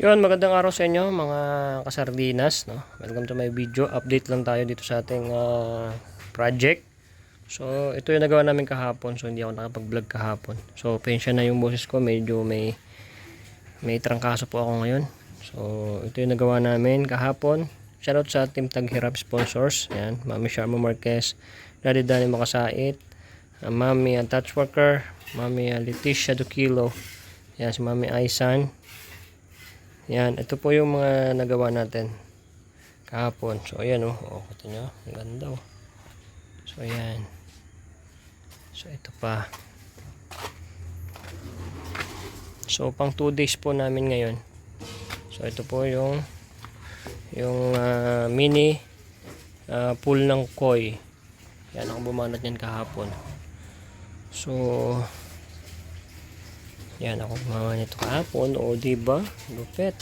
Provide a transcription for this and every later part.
Yun, magandang araw sa inyo mga kasardinas. No? Welcome to my video. Update lang tayo dito sa ating ah, project. So, ito yung nagawa namin kahapon. So, hindi ako nakapag-vlog kahapon. So, pensya na yung boses ko. Medyo may may trangkaso po ako ngayon. So, ito yung nagawa namin kahapon. Shoutout sa Team Taghirap sponsors. Yan, Mami Sharma Marquez, Daddy Danny Makasait, uh, Mami uh, Touch Worker, Mami uh, Leticia Duquilo, yan, si Mami Aisan, yan, ito po yung mga nagawa natin kahapon. So, ayan oh. Oh, kita nyo. Ang ganda oh. So, ayan. So, ito pa. So, pang 2 days po namin ngayon. So, ito po yung yung ah, mini ah, pool ng koi. Yan, ako bumanat yan kahapon. So, yan ako gumawa nito kahapon. O, diba? Lupet.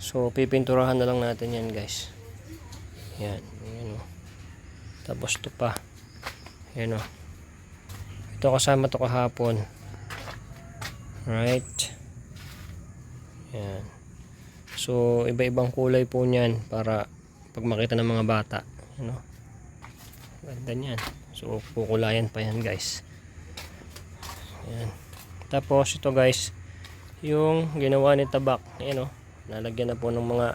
So, pipinturahan na lang natin yan, guys. Yan. Yan, o. Tapos, ito pa. Yan, o. Ito kasama to kahapon. Right. Yan. So, iba-ibang kulay po niyan para pag makita ng mga bata. Ano? Ganda niyan. So, kukulayan pa yan, guys. Yan. Tapos ito guys, yung ginawa ni Tabak, ayan o, nalagyan na po ng mga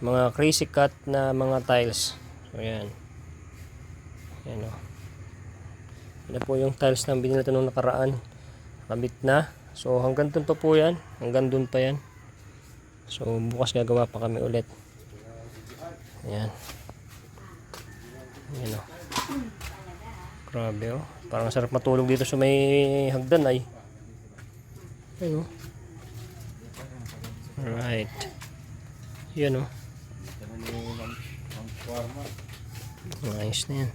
mga crazy cut na mga tiles. So yan. Ayan o. Yan po yung tiles na binili nung nakaraan. Kabit na. So hanggang dun po yan. Hanggang dun pa yan. So bukas gagawa pa kami ulit. Ayan. Ayan o. Grabe o. Parang sarap matulog dito sa may hagdan ay. Ayun oh. Alright. Yan oh. Nice na yan.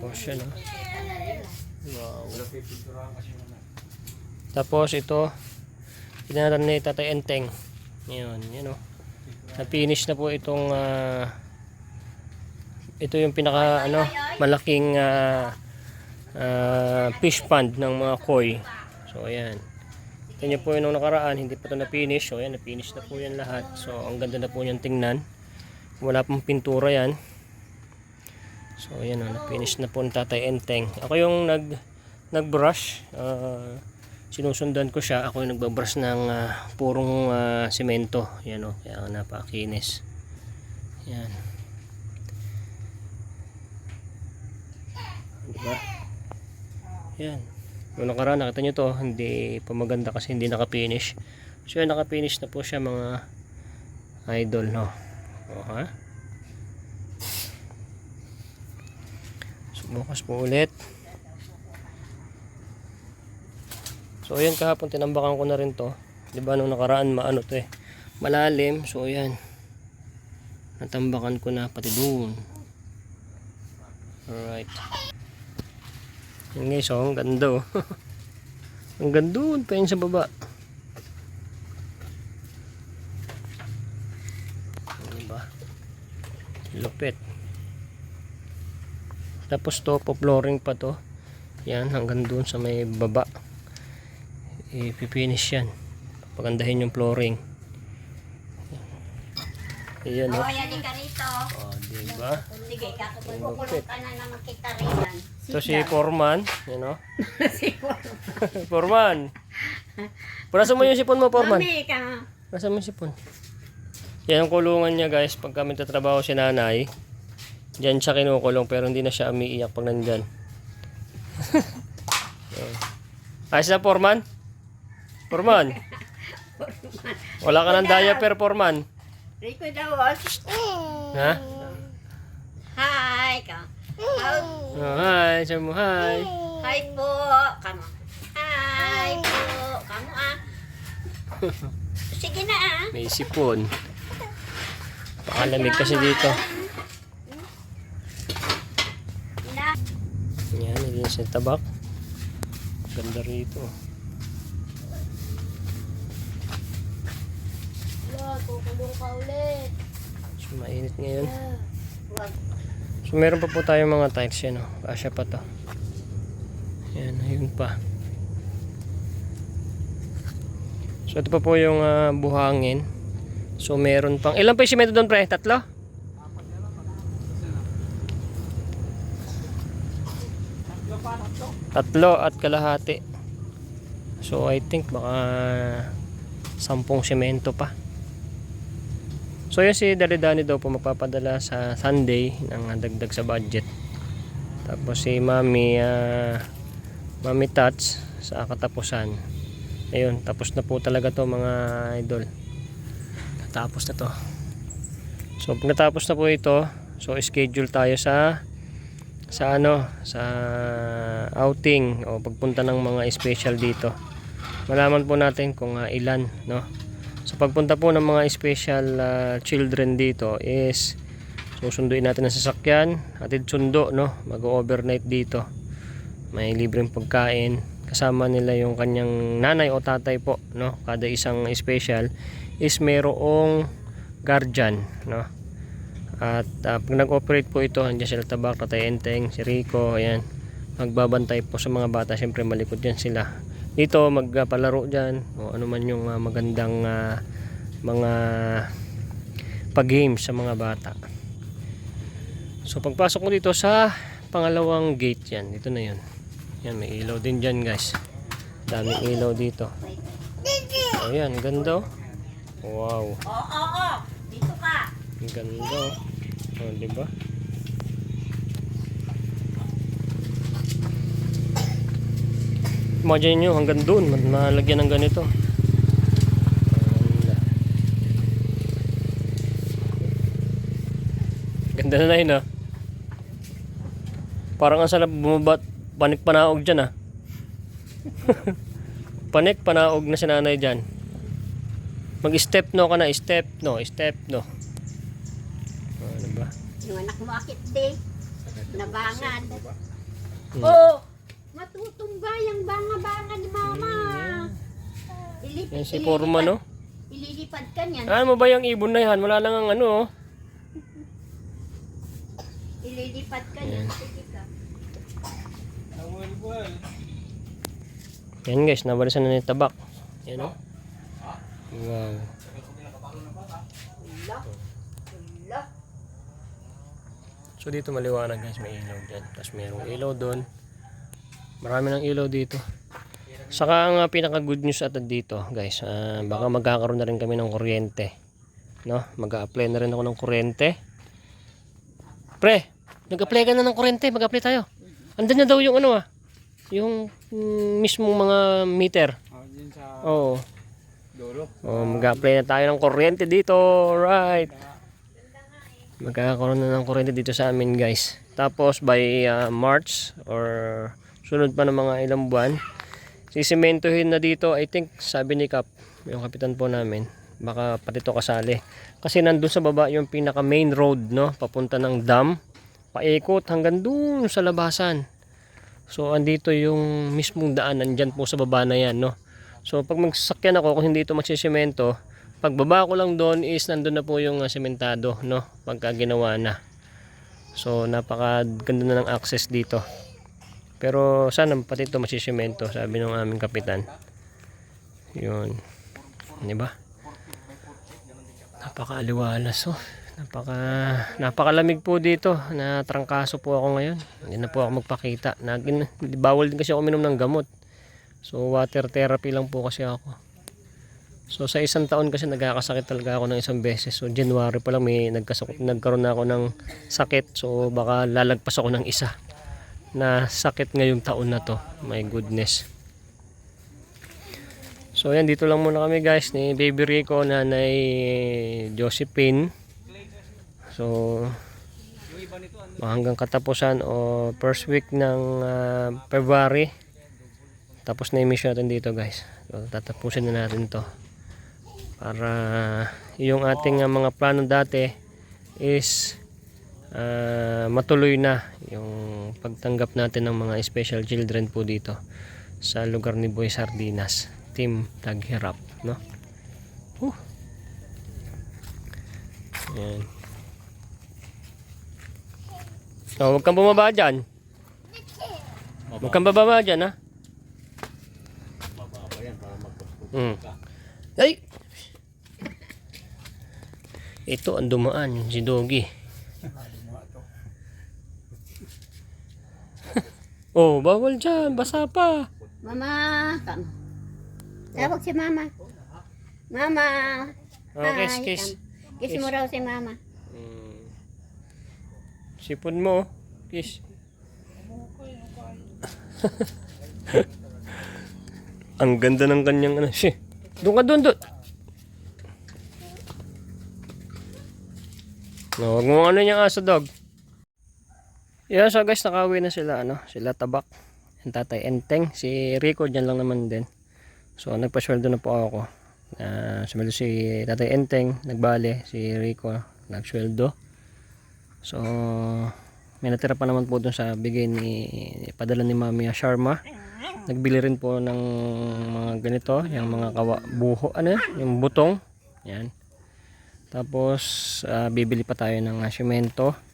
Tapos yan oh. Wow. Tapos ito, pinanaran ni Tatay Enteng. Yun, yan oh. Na-finish na po itong ah, ito yung pinaka ano, malaking ah, ah, fish pond ng mga koi. So, ayan. Ito nyo po yung nung nakaraan, hindi pa ito na-finish. So, ayan, na-finish na po yan lahat. So, ang ganda na po yan tingnan. Wala pang pintura yan. So, ayan, oh, na-finish na po ng Tatay Enteng. Ako yung nag, nag-brush. Ah, sinusundan ko siya. Ako yung nagbabrush ng ah, purong ah, simento. Yan, o. Kaya napakinis. Yan. Diba? Yan. Nung nakaraan, nakita nyo to, hindi pa maganda kasi hindi nakapinish. So, yan, nakapinish na po siya mga idol, no? O, ha? So, bukas po ulit. So, ayan, kahapon tinambakan ko na rin to. Di ba, nung nakaraan, maano to eh. Malalim. So, ayan. Natambakan ko na pati doon. Alright. Yan guys, oh, ang ganda oh. ang ganda doon pa yun sa baba. Ano ba? Lupit. Tapos to, po-flooring pa to. Yan, hanggang doon sa may baba. Ipipinish yan. Pagandahin yung flooring. Ayan, oh. Oh, yan ka rito. Oh, diba? Sige, kakukulong ka na naman kita riyan. Ito si Foreman, you know. si Foreman. Purasan mo yung sipon mo, Foreman. Mami ka. Nasa mo yung sipon? Yan ang kulungan niya guys pag kami tatrabaho si nanay. Diyan siya kinukulong pero hindi na siya umiiyak pag nandyan. Yan. Ayos na Foreman? Foreman? Wala ka ng diaper Foreman? Rico daw. Ha? Hi ka. Hi. Oh, hi, sabi mo hi. Hi po. Kamo. Hi po. Kamo ah. Sige na ah. May sipon. Pakalamig kasi dito. Yan, naging sa tabak. Ganda rito. Wala, kukulong ka ulit. So, mainit ngayon. Wag. So meron pa po tayong mga tiles yan oh. Kasya pa to. Yan, ayun pa. So ito pa po yung ah, buhangin. So meron pang ilan pa yung simento doon pre? Tatlo? Tatlo at kalahati. So I think baka sampung semento pa. So yun si Daridani daw po magpapadala sa Sunday ng dagdag sa budget. Tapos si Mami ah, Mami Tats sa katapusan. Ayun, tapos na po talaga to mga idol. Natapos na to. So pag natapos na po ito, so schedule tayo sa sa ano, sa outing o pagpunta ng mga special dito. Malaman po natin kung ah, ilan, no? So pagpunta po ng mga special ah, children dito is susunduin natin ang sasakyan, atid sundo, no? Mag-overnight dito. May libreng pagkain. Kasama nila yung kanyang nanay o tatay po, no? Kada isang special is mayroong guardian, no? At ah, pag nag-operate po ito, andyan sila Tabak, Tatay Enteng, si Rico, ayan. Magbabantay po sa mga bata, siyempre malikod yan sila. Dito, magpalaro dyan, o ano man yung ah, magandang ah, mga pag-games sa mga bata. So pagpasok mo dito sa pangalawang gate yan, dito na yun. Yan, may ilaw din dyan guys. Daming ilaw dito. Ayan, ganda oh. Wow. Oo, oo. Dito ka. Ganda. oh. Oh, di ba? Imagine nyo, hanggang doon, ma- malagyan ng ganito. Ganda. Na na yun ah. Parang ang sarap bumabat, panik panaog dyan ah. panik panaog na si nanay dyan. Mag-step no ka na, step no, step no. Ano ba? Yung anak mo akit di. Nabangan. Hmm. Oo. Matutumba yung banga-banga ni mama. Ilip, Yan si Forma no. Ililipad ka niyan. Ano mo ba yung ibon na yan? Wala lang ang ano oh. Ililipad ka niyan. Sige ka. Yan guys, nabalisan na ni tabak. Yan oh. Wow. So dito maliwanag guys, may ilaw dyan. Tapos mayroong ilaw doon. Marami ng ilaw dito. Saka ang uh, pinaka good news at dito guys, ah, baka magkakaroon na rin kami ng kuryente. No? Mag-a-apply na rin ako ng kuryente. Pre, nag-apply ka na ng kuryente, mag-apply tayo. Andun na daw yung ano ah, yung mm, mismong mga meter. Ah, Oo. dulo. Oh, mag-apply na tayo ng kuryente dito. Right. Magkakaroon na ng kuryente dito sa amin, guys. Tapos by uh, March or sunod pa ng mga ilang buwan, sisimentohin na dito. I think sabi ni Kap, yung kapitan po namin, baka pati to kasali. Kasi nandun sa baba yung pinaka main road, no, papunta ng dam, paikot hanggang dun sa labasan. So andito yung mismong daan nandyan po sa baba na yan, no. So pag magsasakyan ako kung hindi ito magsisemento, pagbaba ko lang doon is nandun na po yung uh, sementado, no? Pagka ginawa na. So napakaganda na ng access dito. Pero sana pati ito masisemento, sabi ng aming kapitan. Yun. Di ba? Napakaaliwalas oh. Napaka napakalamig po dito. Na trangkaso po ako ngayon. Hindi na po ako magpakita. Nagin, bawal din kasi ako minom ng gamot. So water therapy lang po kasi ako. So sa isang taon kasi nagkakasakit talaga ako ng isang beses. So January pa lang may nagkasakit, nagkaroon na ako ng sakit. So baka lalagpas ako ng isa na sakit ngayong taon na to. My goodness. So yan dito lang muna kami guys ni Baby Rico, Nanay Josephine. So hanggang katapusan o first week ng ah, February tapos na mission natin dito guys so, tatapusin na natin to para yung ating uh, mga plano dati is uh, matuloy na yung pagtanggap natin ng mga special children po dito sa lugar ni Boy Sardinas team Taghirap no uh. yan so huwag kang bumaba dyan huwag kang bababa dyan ha Mm. Ay! Ito ang dumaan, si Doggy. Oh, bawal dyan. Basa pa. Mama, kam. Tawag si mama. Mama. Oh, kiss, Hi, kiss. kam. Kiss mo raw si mama. Mm. Sipon mo. Kiss. Ang ganda ng kanyang ano. Shit. Doon ka doon doon. No, huwag mo ano yung aso dog. Yeah, so guys, nakauwi na sila, ano, sila tabak. Yung tatay Enteng. Si Rico dyan lang naman din. So, nagpasweldo na po ako. Uh, sumelo si tatay Enteng, nagbale. Si Rico, nagsweldo. So, may natira pa naman po dun sa bigay ni, padala ni Mami Sharma. Nagbili rin po ng mga ganito, yung mga kawa, buho, ano yung butong. Yan. Tapos, ah, bibili pa tayo ng uh, simento.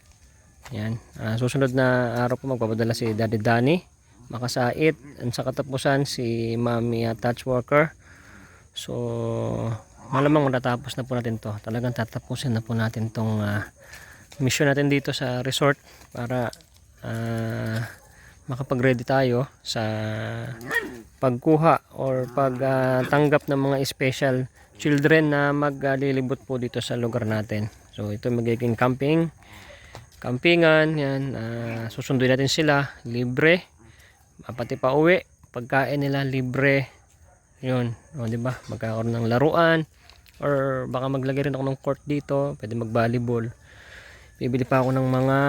Yan. Ah, susunod na araw po magpapadala si Daddy Danny. Makasait. Ang sa katapusan, si Mami uh, Touch Worker. So, malamang matatapos na po natin to. Talagang tatapusin na po natin tong ah, mission natin dito sa resort para ah, makapag-ready tayo sa pagkuha or pagtanggap ng mga special children na maglilibot po dito sa lugar natin. So ito magiging camping, campingan, yan. ah, susunduin natin sila, libre. Ah, Pati pa uwi, pagkain nila libre. Yun, o, di ba? Magkakaroon ng laruan or baka maglagay rin ako ng court dito, pwede mag-volleyball. Bibili pa ako ng mga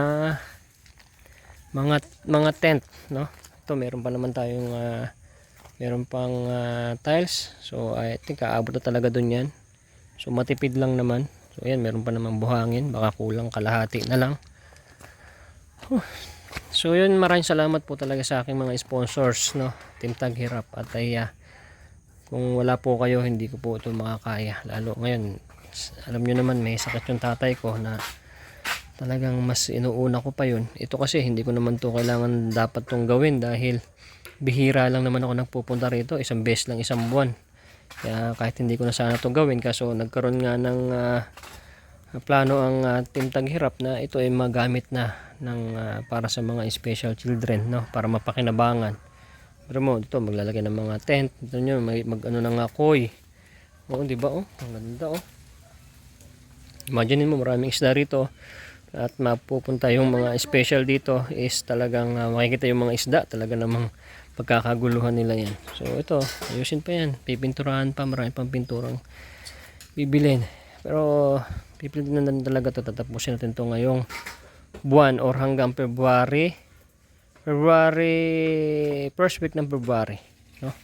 mga mga tent, no? Ito meron pa naman tayong ah, meron pang ah, tiles. So I think aabot na talaga dun 'yan. So matipid lang naman. So ayan, meron pa naman buhangin, baka kulang kalahati na lang. So yun, maraming salamat po talaga sa aking mga sponsors, no? Team Taghirap at ay ah, kung wala po kayo, hindi ko po ito makakaya. Lalo ngayon, alam nyo naman may sakit yung tatay ko na talagang mas inuuna ko pa yun. Ito kasi hindi ko naman to kailangan dapat tong gawin dahil bihira lang naman ako nagpupunta rito. Isang beses lang isang buwan. Kaya kahit hindi ko na sana to gawin kaso nagkaroon nga ng ah, plano ang ah, Team Taghirap na ito ay magamit na ng ah, para sa mga special children no para mapakinabangan. Pero mo dito maglalagay ng mga tent. Ito nyo may mag ano ng akoy. Oo, di ba oh? Ang ganda oh. Imagine mo maraming isda rito at mapupunta yung mga special dito is talagang ah, makikita yung mga isda talaga namang pagkakaguluhan nila yan so ito ayusin pa yan pipinturahan pa marami pang pinturang bibilin pero pipilitin na talaga to tatapusin natin to ngayong buwan or hanggang February February first week ng February no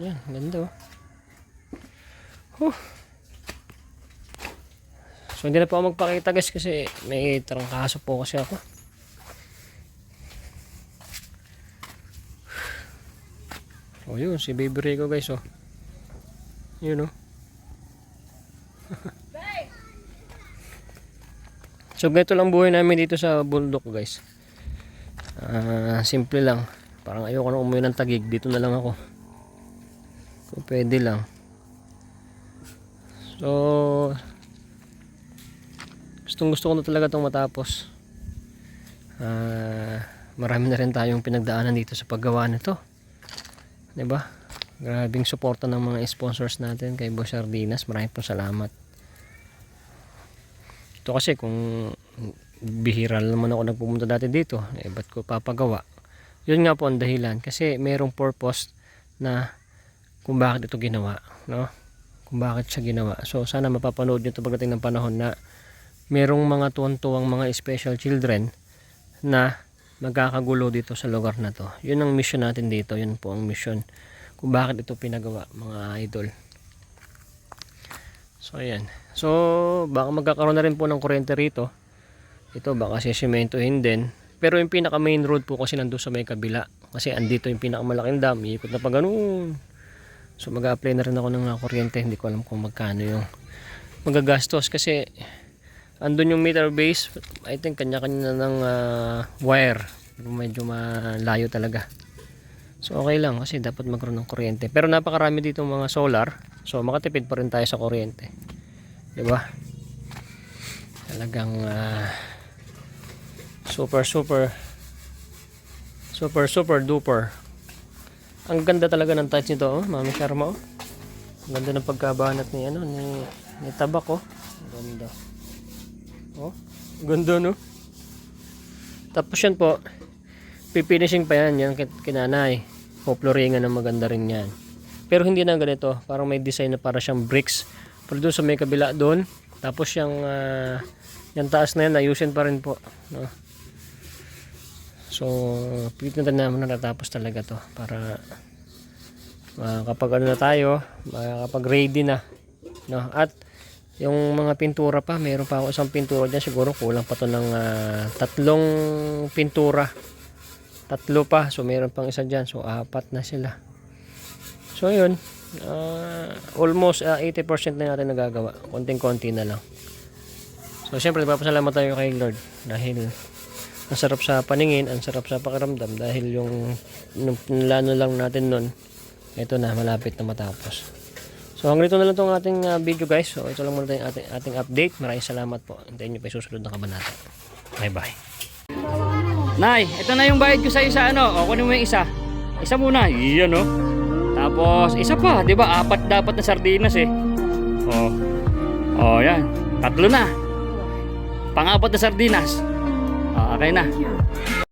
yan ganda oh Huh. So hindi na po ako magpakita guys kasi may trangkaso po kasi ako. Oh yun, si Baby Rico guys oh. Yun oh. So ganito lang buhay namin dito sa bundok guys. Ah, simple lang. Parang ayoko na umuwi ng tagig. Dito na lang ako. Kung pwede lang. So, gustong gusto ko na talaga itong matapos Ah, marami na rin tayong pinagdaanan dito sa paggawa nito ba grabing suporta ng mga sponsors natin kay Boss Sardinas maraming po salamat ito kasi kung bihira naman ako nagpupunta dati dito eh ba't ko papagawa yun nga po ang dahilan kasi merong purpose na kung bakit ito ginawa no kung bakit siya ginawa so sana mapapanood nyo ito pagdating ng panahon na merong mga tuwan-tuwang mga special children na magkakagulo dito sa lugar na to. Yun ang mission natin dito. Yun po ang mission. Kung bakit ito pinagawa mga idol. So ayan. So baka magkakaroon na rin po ng kuryente rito. Ito baka sisimentohin din. Pero yung pinaka main road po kasi nandun sa may kabila. Kasi andito yung pinakamalaking dam. Iikot na pa ganun. So mag-apply na rin ako ng uh, kuryente. Hindi ko alam kung magkano yung magagastos kasi andun yung meter base I think kanya-kanya na ng ah, wire medyo malayo talaga So okay lang kasi dapat magkaroon ng kuryente. Pero napakarami dito mga solar. So makatipid pa rin tayo sa kuryente. 'Di ba? Talagang ah, super super super super duper. Ang ganda talaga ng touch nito, oh, Mami Sharma. Oh. Ang ganda ng pagkabanat ni ano ni ni tabak oh. Ganda. Oh, ganda no. Tapos yan po, pipinishing pa yan, yan kinanay. Poploringan na maganda rin yan. Pero hindi na ganito, parang may design na para siyang bricks. Pero doon sa may kabila doon, tapos yung, ah, yung taas na yan, ayusin pa rin po. No? So, pilitin na naman natapos talaga to para ah, kapag ano na tayo, ah, kapag ready na. No? At yung mga pintura pa, meron pa ako isang pintura dyan, siguro kulang pa to ng ah, tatlong pintura. Tatlo pa, so meron pang isa dyan, so apat na sila. So yun, ah, almost ah, 80% na natin nagagawa. Konting-konti na lang. So syempre, papasalamat tayo kay Lord dahil ang sarap sa paningin, ang sarap sa pakiramdam dahil yung nung plano lang natin nun, ito na, malapit na matapos. So hanggang dito na lang itong ating ah, video guys. So ito lang muna tayong ating, ating update. Maraming salamat po. Hintayin nyo pa susunod na kabanata. Bye bye. Nay, ito na yung bayad ko sa isa ano. O, kunin mo yung isa. Isa muna. Iyan oh. Tapos, isa pa. di ba Apat dapat na sardinas eh. O. O, yan. Tatlo na. Pangapat na sardinas. O, okay na.